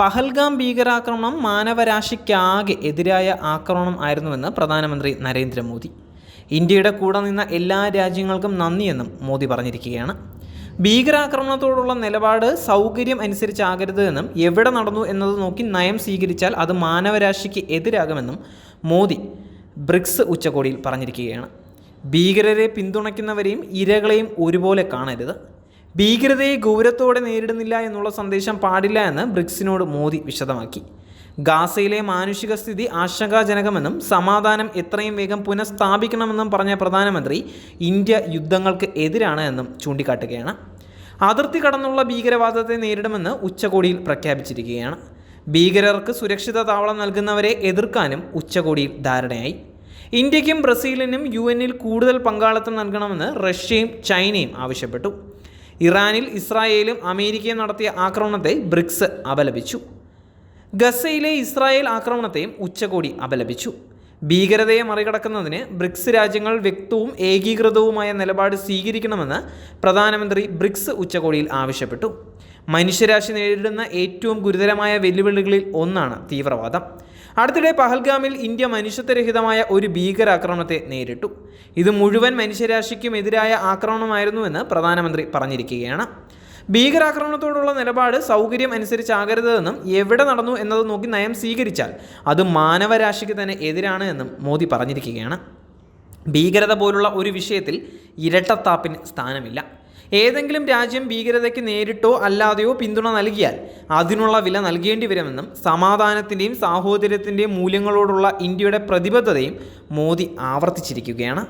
പഹൽഗാം ഭീകരാക്രമണം മാനവരാശിക്കാകെ എതിരായ ആക്രമണം ആയിരുന്നുവെന്ന് പ്രധാനമന്ത്രി നരേന്ദ്രമോദി. ഇന്ത്യയുടെ കൂടെ നിന്ന എല്ലാ രാജ്യങ്ങൾക്കും നന്ദിയെന്നും മോദി പറഞ്ഞിരിക്കുകയാണ്. ഭീകരാക്രമണത്തോടുള്ള നിലപാട് സൗകര്യം അനുസരിച്ചാകരുത് എന്നും എവിടെ നടന്നു എന്നത് നോക്കി നയം സ്വീകരിച്ചാൽ അത് മാനവരാശിക്ക് എതിരാകുമെന്നും മോദി ബ്രിക്സ് ഉച്ചകോടിയിൽ പറഞ്ഞിരിക്കുകയാണ്. ഭീകരരെ പിന്തുണയ്ക്കുന്നവരെയും ഇരകളെയും ഒരുപോലെ കാണരുത്. ഭീകരതയെ ഗൗരവത്തോടെ നേരിടുന്നില്ല എന്നുള്ള സന്ദേശം പാടില്ല എന്ന് ബ്രിക്സിനോട് മോദി വിശദമാക്കി. ഗാസയിലെ മാനുഷിക സ്ഥിതി ആശങ്കാജനകമെന്നും സമാധാനം എത്രയും വേഗം പുനഃസ്ഥാപിക്കണമെന്നും പറഞ്ഞ പ്രധാനമന്ത്രി ഇന്ത്യ യുദ്ധങ്ങൾക്ക് എതിരാണ് എന്നും ചൂണ്ടിക്കാട്ടുകയാണ്. അതിർത്തി കടന്നുള്ള ഭീകരവാദത്തെ നേരിടുമെന്ന് ഉച്ചകോടിയിൽ പ്രഖ്യാപിച്ചിരിക്കുകയാണ്. ഭീകരർക്ക് സുരക്ഷിത താവളം നൽകുന്നവരെ എതിർക്കാനും ഉച്ചകോടിയിൽ ധാരണയായി. ഇന്ത്യക്കും ബ്രസീലിനും യു എന്നിൽ കൂടുതൽ പങ്കാളിത്തം നൽകണമെന്ന് റഷ്യയും ചൈനയും ആവശ്യപ്പെട്ടു. ഇറാനിൽ ഇസ്രായേലും അമേരിക്കയും നടത്തിയ ആക്രമണത്തെ ബ്രിക്സ് അപലപിച്ചു. ഗസയിലെ ഇസ്രായേൽ ആക്രമണത്തെയും ഉച്ചകോടി അപലപിച്ചു. ഭീകരതയെ മറികടക്കുന്നതിന് ബ്രിക്സ് രാജ്യങ്ങൾ വ്യക്തവും ഏകീകൃതവുമായ നിലപാട് സ്വീകരിക്കണമെന്ന് പ്രധാനമന്ത്രി ബ്രിക്സ് ഉച്ചകോടിയിൽ ആവശ്യപ്പെട്ടു. മനുഷ്യരാശി നേരിടുന്ന ഏറ്റവും ഗുരുതരമായ വെല്ലുവിളികളിൽ ഒന്നാണ് തീവ്രവാദം. അടുത്തിടെ പഹൽഗാമിൽ ഇന്ത്യ മനുഷ്യത്വരഹിതമായ ഒരു ഭീകരാക്രമണത്തെ നേരിട്ടു. ഇത് മുഴുവൻ മനുഷ്യരാശിക്കും എതിരായ ആക്രമണമായിരുന്നുവെന്ന് പ്രധാനമന്ത്രി പറഞ്ഞിരിക്കുകയാണ്. ഭീകരാക്രമണത്തോടുള്ള നിലപാട് സൗകര്യം അനുസരിച്ചാകരുതെന്നും എവിടെ നടന്നു എന്നത് നോക്കി നയം സ്വീകരിച്ചാൽ അത് മാനവരാശിക്ക് തന്നെ എതിരാണ് എന്നും മോദി പറഞ്ഞിരിക്കുകയാണ്. ഭീകരത പോലുള്ള ഒരു വിഷയത്തിൽ ഇരട്ടത്താപ്പിന് സ്ഥാനമില്ല. ഏതെങ്കിലും രാജ്യം ഭീകരതയ്ക്ക് നേരിട്ടോ അല്ലാതെയോ പിന്തുണ നൽകിയാൽ അതിനുള്ള വില നൽകേണ്ടി വരുമെന്നും സമാധാനത്തിന്റെയും സാഹോദര്യത്തിന്റെയും മൂല്യങ്ങളോടുള്ള ഇന്ത്യയുടെ പ്രതിബദ്ധതയും മോദി ആവർത്തിച്ചിരിക്കുകയാണ്.